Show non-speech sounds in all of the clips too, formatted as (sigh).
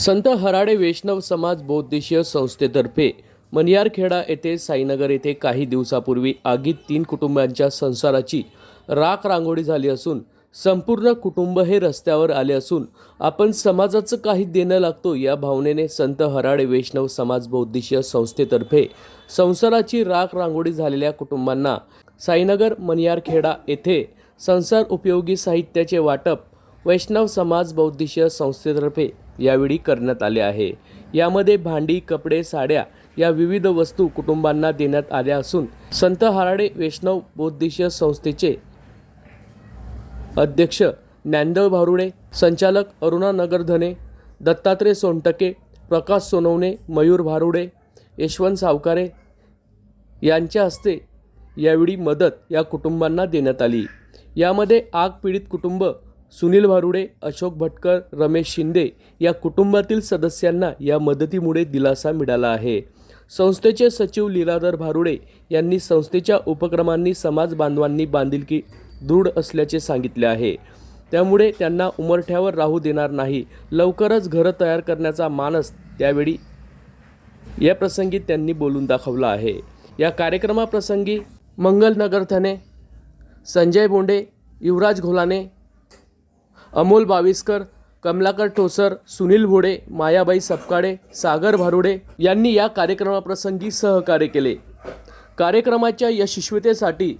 संत हराडे वैष्णव समाज बौद्धिशीय संस्थेतर्फे मनियारखेडा येथे साईनगर येथे काही दिवसापूर्वी आगीत तीन कुटुंबांच्या संसाराची राख रांगोळी झाली असून संपूर्ण कुटुंब हे रस्त्यावर आले असून आपण समाजाचं काही देणं लागतो या भावनेने संत हराडे वैष्णव समाज बौद्धिशीय संस्थेतर्फे संसाराची राख रांगोळी झालेल्या कुटुंबांना साईनगर मनियारखेडा येथे संसार उपयोगी साहित्याचे वाटप वैष्णव समाज बौद्धिशीय संस्थेतर्फे यावेळी करण्यात आले आहे. यामध्ये भांडी कपडे साड्या या विविध वस्तू कुटुंबांना देण्यात आल्या असून संत हाराडे वैष्णव बौद्धिशीय संस्थेचे अध्यक्ष ज्ञानदेव भारुडे संचालक अरुणा नगरधने दत्तात्रय सोनटके प्रकाश सोनवणे मयूर भारुडे यशवंत सावकारे यांच्या हस्ते यावेळी मदत या कुटुंबांना देण्यात आली. यामध्ये आग पीडित कुटुंब सुनील भारुडे अशोक भटकर रमेश शिंदे या कुटुंबातील सदस्यांना या मदतीमुळे दिलासा मिळाला आहे. संस्थेचे सचिव लीलाधर भारुडे यांनी संस्थेच्या उपक्रमांनी समाज बांधवांनी बांधिलकी दृढ असल्याचे सांगितले आहे. त्यामुळे त्यांना उमरठ्यावर राहू देणार नाही. लवकरच घरं तयार करण्याचा मानस त्यावेळी या प्रसंगी त्यांनी बोलून दाखवला आहे. या कार्यक्रमाप्रसंगी मंगल नगरथने संजय बोंडे युवराज घोलाने अमोल बाविस्कर कमलाकर ठोसर सुनील भोडे मायाबाई सपकाडे सागर भारुडे यांनी या कार्यक्रमाप्रसंगी सहकार्य केले. कार्यक्रमाच्या यशस्वीतेसाठी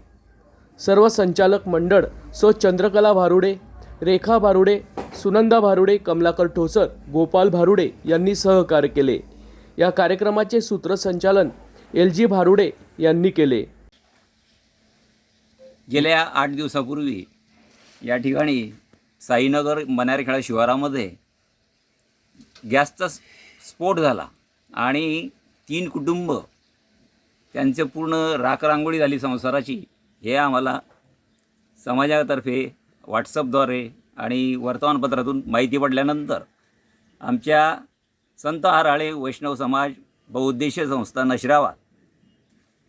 सर्व संचालक मंडळ सो चंद्रकला भारुडे रेखा भारुडे सुनंदा भारुडे कमलाकर ठोसर गोपाल भारुडे यांनी सहकार्य केले. या कार्यक्रमाचे सूत्रसंचालन एल जी भारुडे यांनी केले. गेल्या आठ दिवसापूर्वी या ठिकाणी साईनगर मनारखेडा शिवारामध्ये गॅसचा स्फोट झाला आणि तीन कुटुंब त्यांचं पूर्ण राखरांगोळी झाली संसाराची हे आम्हाला समाजातर्फे व्हॉट्सअपद्वारे आणि वर्तमानपत्रातून माहिती पडल्यानंतर आमच्या संत हाराळे वैष्णव समाज बहुउद्देशीय संस्था नशरावा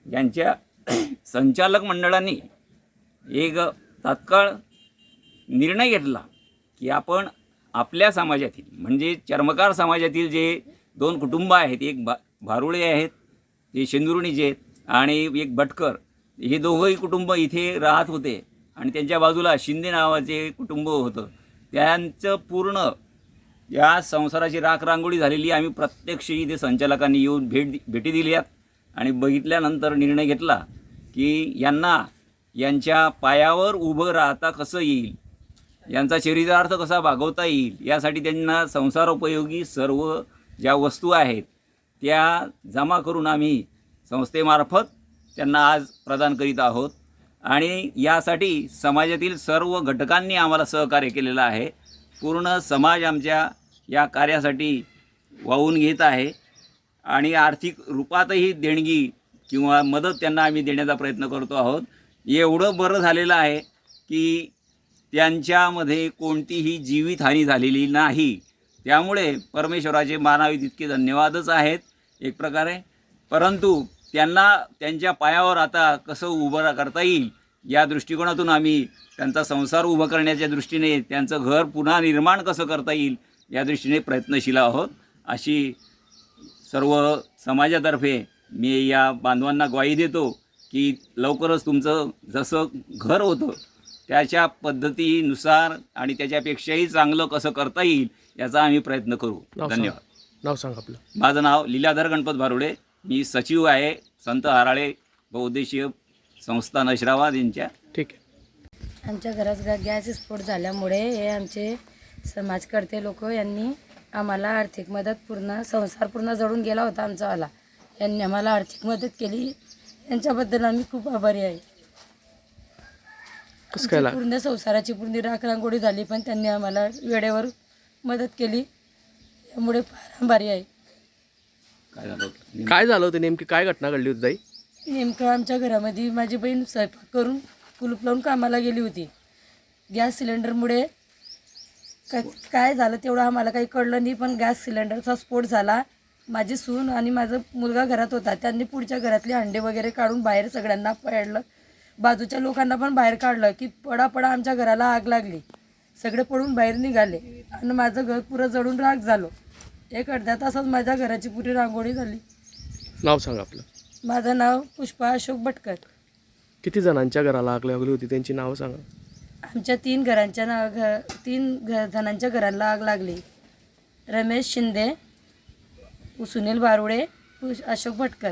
यांच्या (clears throat) संचालक मंडळांनी एक तात्काळ निर्णय घेतला की आपण आपल्या समाजातील म्हणजे चर्मकार समाजातील जे दोन कुटुंब आहेत एक भा भारुळे आहेत जे शेंदुर्णीचे आहेत आणि एक भटकर हे दोघंही कुटुंब इथे राहत होते आणि त्यांच्या बाजूला शिंदे नावाचे कुटुंब होतं. त्यांचं पूर्ण या संसाराची राख रांगोळी झालेली आम्ही प्रत्यक्ष इथे संचालकांनी येऊन भेट भेटी दिल्यात आणि बघितल्यानंतर निर्णय घेतला की यांना यांच्या पायावर उभं राहता कसं येईल? यांचा शरीरार्थ कसा भागवता येईल? यासाठी त्यांना संसारोपयोगी सर्व ज्या वस्तू आहेत त्या जमा करून आम्ही संस्थेमार्फत त्यांना आज प्रदान करीत आहोत. आणि यासाठी समाजातील सर्व घटकांनी आम्हाला सहकार्य केलेलं आहे. पूर्ण समाज आमच्या या कार्यासाठी वाहून घेत आहे. आणि आर्थिक रूपातही देणगी किंवा मदत त्यांना आम्ही देण्याचा प्रयत्न करतो आहोत. एवढं बरं झालेलं आहे की त्यांच्यामध्ये कोणतीही जीवितहानी झालेली नाही. त्यामुळे परमेश्वराचे मानावे तितके धन्यवादच आहेत. एक प्रकारे. परंतु त्यांना त्यांच्या पायावर आता कसं उभं रा- करता येईल या दृष्टिकोनातून आम्ही त्यांचा संसार उभं करण्याच्या दृष्टीने त्यांचं घर पुन्हा निर्माण कसं करता येईल या दृष्टीने प्रयत्नशील आहोत. अशी सर्व समाजातर्फे मी या बांधवांना ग्वाही देतो की लवकरच तुमचं जसं घर होतं त्याच्या पद्धतीनुसार आणि त्याच्यापेक्षाही चांगलं कसं करता येईल याचा आम्ही प्रयत्न करू. धन्यवाद. नाव सांग आपलं. माझं नाव लीलाधर गणपत भारुडे. मी सचिव आहे संत हाराळे बहुउद्देशीय संस्था नशराबाद यांच्या. ठीक आहे. आमच्या घरात गॅस स्फोट झाल्यामुळे हे आमचे समाजकर्ते लोक यांनी आम्हाला आर्थिक मदत पूर्ण संसार पूर्ण जळून गेला होता आमचावाला यांनी आम्हाला आर्थिक मदत केली. यांच्याबद्दल आम्ही खूप आभारी आहे. कसं काय पूर्ण संसाराची पूर्ण राखरांगोळी झाली पण त्यांनी आम्हाला वेळेवर मदत केली. त्यामुळे फार आभारी आहे. काय झालं होतं? काय झालं होतं? नेमकी काय घटना घडली होती ताई? नेमकं आमच्या घरामध्ये माझी बहीण स्वयंपाक करून कुलूप लावून कामाला गेली होती. गॅस सिलेंडरमुळे का काय झालं तेवढं आम्हाला काही कळलं नाही पण गॅस सिलेंडरचा स्फोट झाला. माझी सून आणि माझा मुलगा घरात होता. त्यांनी पुढच्या घरातले अंडे वगैरे काढून बाहेर सगळ्यांना पडलं बाजूच्या लोकांना पण बाहेर काढलं की पडा पडा आमच्या घराला आग लागली. सगळे पडून बाहेर निघाले. आणि माझं घर पुरं जळून राग झालं. एक अर्ध्या तासात माझ्या घराची पुरी रांगोळी झाली. नाव सांगा आपलं. माझं नाव पुष्पा अशोक भटकर. किती जणांच्या घराला आग लागली होती? त्यांची नावं सांगा. आमच्या तीन घरांच्या नाव घ तीन घ जणांच्या घरांना आग लागली. Ramesh Shinde Sunil Barude push- Ashok Bhatkar.